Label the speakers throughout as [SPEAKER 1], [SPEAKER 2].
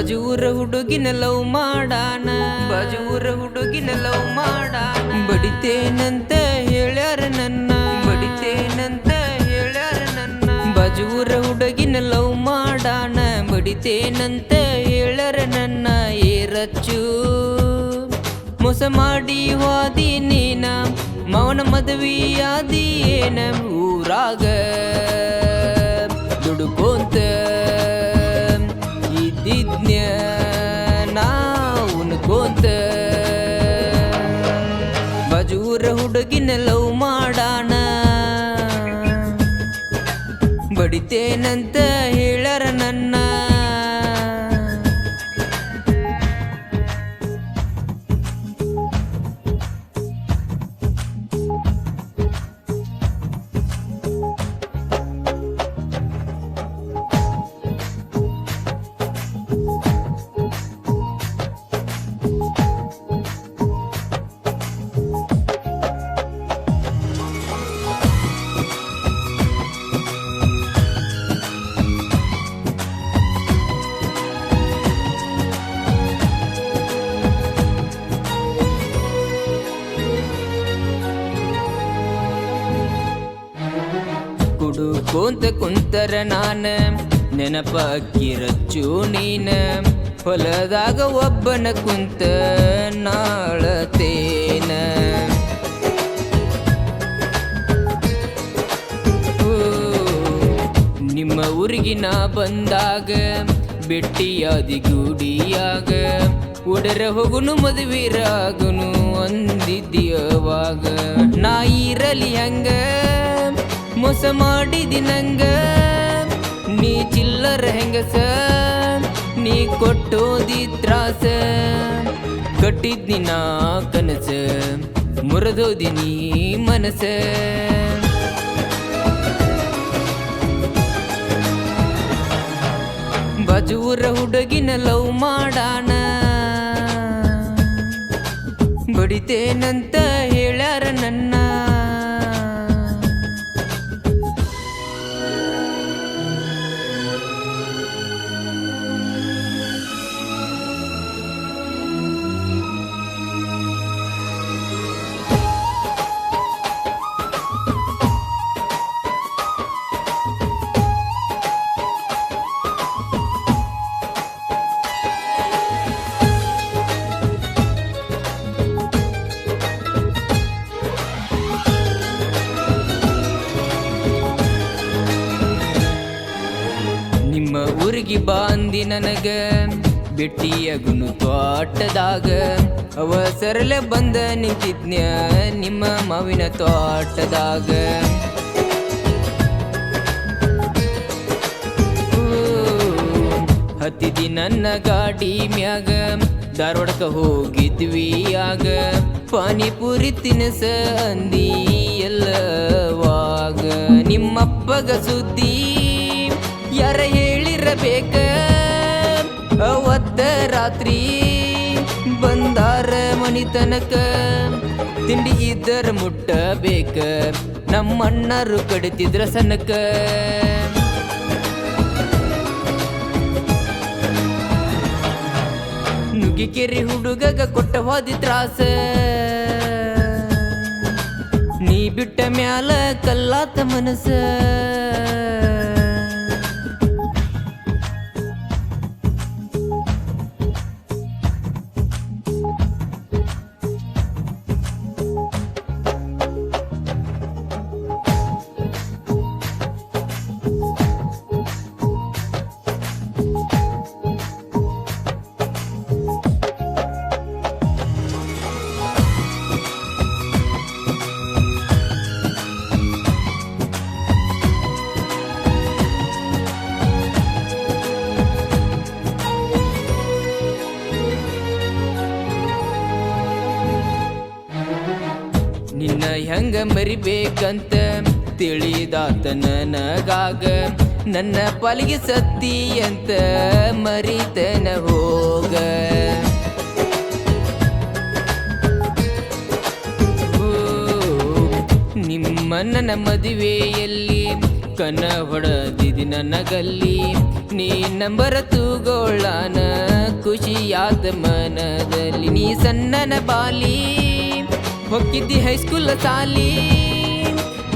[SPEAKER 1] ಹುಡುಗಿನ ಲವ್ ಮಾಡಾನ. ಬಜೂರ ಹುಡುಗಿನ ಲವ್ ಮಾಡಾನ. ಬಡಿತೇನಂತ ಹೇಳ್ಯಾರ ನನ್ನ. ಬಡಿತೇನಂತ ಹೇಳ್ಯಾರ ನನ್ನ. ಬಜೂರ ಹುಡುಗಿನ ಲವ್ ಮಾಡಾನ. ಬಡಿತೇನಂತ ಹೇಳ್ಯಾರ ನನ್ನ. ಏರಚ್ಚು ಮೋಸ ಮಾಡಿ ಹೋದಿ ನೀನ. ಮೌನ ಮದುವೆಯಾದಿ ಏನ? ಊರಾಗ ದುಡುಕೋಂತ ಇದ್ದಿದ್ನ್ಯ ನಾ ಉಣ್ಕೋಂತ ಬಜೂರ ಹುಡುಗಿನ ಲವ್ ಮಾಡಾನ ಬಡಿತೇನಂತ ಕುಡುಕೋಂತ ಕುಂತರ ನಾನ, ನೆನಪಾಕಿರಚ್ಚು ನೀನ. ಹೊಲದಾಗ ಒಬ್ಬನ ಕುಂತ ನಾಳತೇನ. ನಿಮ್ಮ ಊರಿಗಿನ ಬಂದಾಗ ಬೆಟ್ಟಿಯಾದಿ ಗುಡಿಯಾಗ ಒಡರ ಹೋಗುನು ಮದುವಿರಾಗುನು ಅಂದಿದ್ಯವಾಗ ನಾ ಇರಲಿ ಹಂಗ ಮೋಸ ಮಾಡಿದಿ ನಂಗ. ನೀ ಚಿಲ್ಲರ ಹೆಂಗಸ? ನೀ ಕೊಟ್ಟೋದಿ ತ್ರಾಸ. ಕಟ್ಟಿದ್ನಿ ನಾ ಕನಸ, ಮುರಿದೋದಿ ನೀ ಮನಸ. ಬಜೂರ ಹುಡುಗಿನ ಲವ್ ಮಾಡಾನ. ಬಡಿತೇನಂತ ಹೇಳ್ಯಾರ ನನ್ನ. ಊರಿಗೆ ಬಾಂದಿ ನನಗ ಬೆಟ್ಟಿಯಗುನು ತೋಟದಾಗ. ಅವಸರಲೆ ಬಂದ ನಿಂತಿದ್ನ ನಿಮ್ಮ ಮಾವಿನ ತೋಟದಾಗ. ಹತ್ತಿದಿ ನನ್ನ ಗಾಡಿ ಮ್ಯಾಗ ಧಾರವಾಡಕ ಹೋಗಿದ್ವಿ ಆಗ. ಪಾನಿಪುರಿ ತಿನಸ ಅಂದಿ ಎಲ್ಲವಾಗ. ನಿಮ್ಮಪ್ಪಗ ಸುದ್ದಿ ರಾತ್ರಿ ಬಂದಾರ ಮನಿತನಕ. ತಿಂಡಿ ಇದ್ದರ ಮುಟ್ಟಬೇಕ. ನಮ್ಮಣ್ಣರು ಕಡಿತಿದ್ರ ಸನಕ. ನುಗ್ಗಿಕೆರಿ ಹುಡುಗಗ ಕೊಟ್ಟ ಹೋದಿ ತ್ರಾಸ. ನೀ ಬಿಟ್ಟ ಮ್ಯಾಲ ಕಲ್ಲಾತ ಮನಸ. ಹೆಂಗ ಮರಿಬೇಕಂತ ತಿಳಿದಾತ ನನಗಾಗ ನನ್ನ ಪಾಲಿಗೆ ಸತ್ತಿ ಅಂತ ಮರಿತನ ಹೋಗ. ನಿಮ್ಮ ನನ್ನ ಮದುವೆಯಲ್ಲಿ ಕನ ಹೊಡೆದಿದಿ ನನಗಲ್ಲಿ. ನೀ ನಂಬರ ತೂಗೋಳಾನ ಖುಷಿಯಾದ ಮನದಲ್ಲಿ. ನೀ ಸಣ್ಣನ ಬಾಲಿ ಹೊಕ್ಕಿದ್ದಿ ಹೈಸ್ಕೂಲ್ ಸಾಲಿ.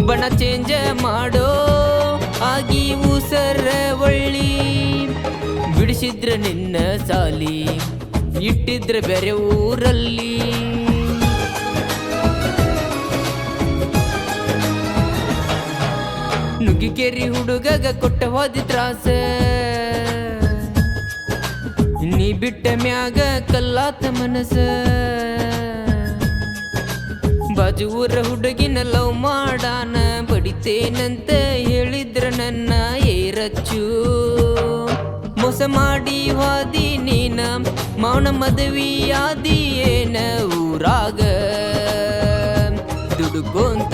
[SPEAKER 1] ಬಣ ಚೇಂಜ್ ಮಾಡೋ ಆಗಿ ಉಸರ ಒಳ್ಳಿ. ಬಿಡಿಸಿದ್ರ ನಿನ್ನ ಸಾಲಿ, ಇಟ್ಟಿದ್ರ ಬೇರೆ ಊರಲ್ಲಿ. ನುಗ್ಗಿಕೇರಿ ಹುಡುಗಗ ಕೊಟ್ಟ ಹೋದಿ ತ್ರಾಸ. ನೀ ಬಿಟ್ಟ ಮ್ಯಾಗ ಕಲ್ಲಾತ ಮನಸ. ಬಾಜು ಊರ ಹುಡುಗಿನ ಲವ್ ಮಾಡಾನ, ಬಡಿತೇನಂತ ಹೇಳಿದ್ರ ನನ್ನ ಏರಚ್ಚು. ಮೋಸ ಮಾಡಿ ವಾದಿ ನೀನ, ಮೌನ ಮದುವಿಯಾದಿ ಏನ ಊರಾಗ? ದುಡುಕೋಂತ